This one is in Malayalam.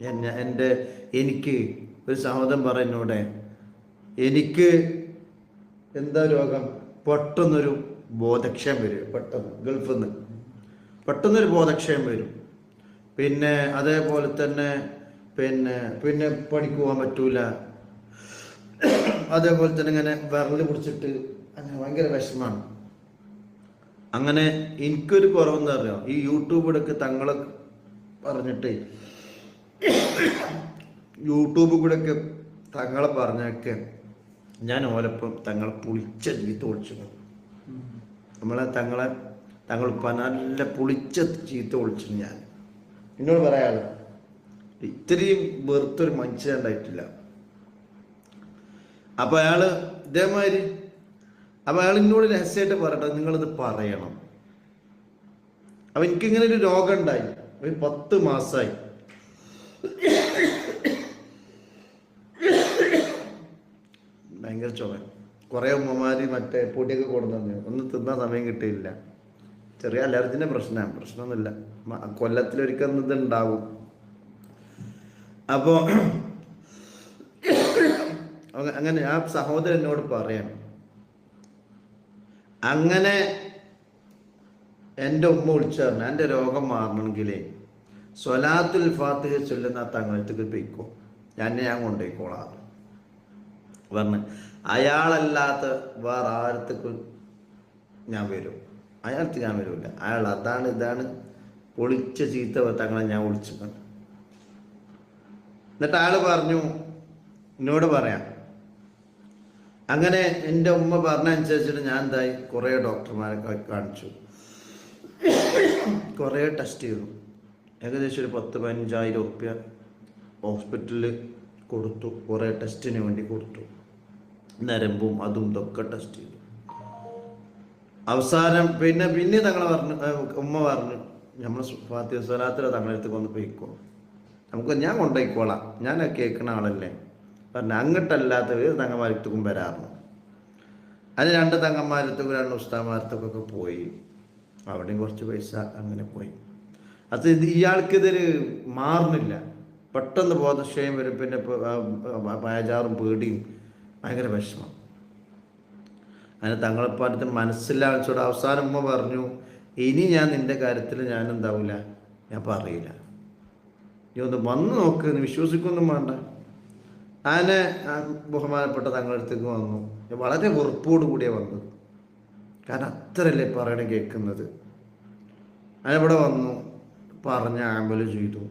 എന്നെ എന്റെ എനിക്ക് ഒരു സഹോദരൻ പറയുന്നൂടെ എനിക്ക് എന്താ രോഗം? പെട്ടെന്നൊരു ബോധക്ഷയം വരും പെട്ടെന്ന് ഗൾഫിൽ നിന്ന് പെട്ടെന്നൊരു ബോധക്ഷയം വരും. പിന്നെ അതേപോലെ തന്നെ പിന്നെ പിന്നെ പണിക്ക് പോകാൻ പറ്റൂല. അതേപോലെ തന്നെ ഇങ്ങനെ വിറൽ പിടിച്ചിട്ട് അങ്ങനെ ഭയങ്കര വിഷമാണ് അങ്ങനെ എനിക്കൊരു കുറവെന്ന് അറിയാം ഈ യൂട്യൂബിലൊക്കെ തങ്ങളെ പറഞ്ഞിട്ട് യൂട്യൂബ് കൂടെ ഒക്കെ തങ്ങളെ പറഞ്ഞൊക്കെ ഞാൻ ഓലപ്പം തങ്ങളെ പുളിച്ച ചീത്ത ഒളിച്ചു നമ്മളെ തങ്ങളെ തങ്ങൾ നല്ല പുളിച്ച ചീത്ത ഒളിച്ചു ഞാൻ. എന്നോട് പറയാലോ ഇത്രയും വെറുത്തൊരു മനുഷ്യനുണ്ടായിട്ടില്ല അപ്പൊ അയാൾ ഇതേമാതിരി അപ്പൊ അയാൾ എന്നോട് രഹസ്യമായിട്ട് പറയട്ടെ നിങ്ങളിത് പറയണം. അപ്പൊ എനിക്കിങ്ങനെ ഒരു രോഗം ഉണ്ടായി. ഒരു പത്ത് മാസമായി ഭയങ്കര ചുമ. കുറേ ഉമ്മമാര് മറ്റേ പൊടിയൊക്കെ കൊടുന്നു ഒന്നും തിന്നാൻ സമയം കിട്ടിയില്ല. ചെറിയ അലർജിന്റെ പ്രശ്നമാണ് പ്രശ്നമൊന്നുമില്ല. കൊല്ലത്തിലൊരിക്കൽ ഇത് അപ്പോൾ അപ്പോ അങ്ങനെ ആ സഹോദരൻ എന്നോട് പറയണം. അങ്ങനെ എന്റെ ഉമ്മ വിളിച്ചു പറഞ്ഞു എന്റെ രോഗം മാറണമെങ്കിലേ സ്വലാത്തുൽ ഫാത്തിഹ ചൊല്ലുന്ന തങ്ങൾക്ക് പൊയ്ക്കോ. പോയിക്കോ ഞാൻ കൊണ്ടുപോയിക്കോളാം പറഞ്ഞ് അയാളല്ലാത്ത വേറെ ആരത്തേക്ക് ഞാൻ വരും. അയാൾക്ക് ഞാൻ വരില്ല അയാൾ അതാണ് ഇതാണ്. പൊളിച്ച ചീത്ത തങ്ങളെ ഞാൻ വിളിച്ചു എന്നിട്ട് അയാൾ പറഞ്ഞു എന്നോട് പറയാം. അങ്ങനെ എന്റെ ഉമ്മ പറഞ്ഞ അനുസരിച്ചിട്ട് ഞാൻ എന്തായി? കുറേ ഡോക്ടർമാരെ കാണിച്ചു. കുറേ ടെസ്റ്റ് ചെയ്തു. ഏകദേശം ഒരു പത്ത് പതിനഞ്ചായിരം ഉറുപ്യ ഹോസ്പിറ്റലിൽ കൊടുത്തു. കുറേ ടെസ്റ്റിന് വേണ്ടി കൊടുത്തു. നരമ്പും അതും ഇതൊക്കെ ടെസ്റ്റ് ചെയ്തു. അവസാനം പിന്നെ പിന്നെ തങ്ങളെ പറഞ്ഞു ഉമ്മ പറഞ്ഞു നമ്മൾ ഫാത്തിയ സ്വലാത്തിൽ തങ്ങളെടുത്ത് കൊണ്ട് പോയിക്കോ. നമുക്ക് ഞാൻ കൊണ്ടുപോയിക്കോളാം. ഞാൻ കേൾക്കുന്ന ആളല്ലേ. പറഞ്ഞു അങ്ങോട്ടല്ലാത്ത വേറെ തങ്ങന്മാരത്തുക്കും വരാറുണ്ട് അതിന് രണ്ട് തങ്ങന്മാരത്തേക്കും രണ്ട് ഉസ്താമാരത്തൊക്കെ പോയി. അവിടെയും കുറച്ച് പൈസ അങ്ങനെ പോയി. അത് ഇയാൾക്കിതൊരു മാറുന്നില്ല. പെട്ടെന്ന് ബോധക്ഷയം വരും പിന്നെ പയചാറും പേടിയും ഭയങ്കര വിഷമം. അങ്ങനെ തങ്ങളെപ്പാടത്ത് മനസ്സിലാച്ചോട് അവസാനം ഉമ്മ പറഞ്ഞു ഇനി ഞാൻ നിന്റെ കാര്യത്തിൽ ഞാൻ എന്താവില്ല ഞാൻ പറയില്ല. നീ ഒന്ന് വന്ന് നോക്ക് നീ വിശ്വസിക്കൊന്നും വേണ്ട. അങ്ങനെ ബഹുമാനപ്പെട്ട ബഹുമാനപ്പെട്ട തങ്ങളടുത്തേക്ക് വന്നു. വളരെ വെറുപ്പോട് കൂടിയാണ് വന്നത്. കാരണം അത്രയല്ലേ പറയണ കേൾക്കുന്നത്. ഇവിടെ വന്നു. പറഞ്ഞ ആമ്പൽ ചെയ്തു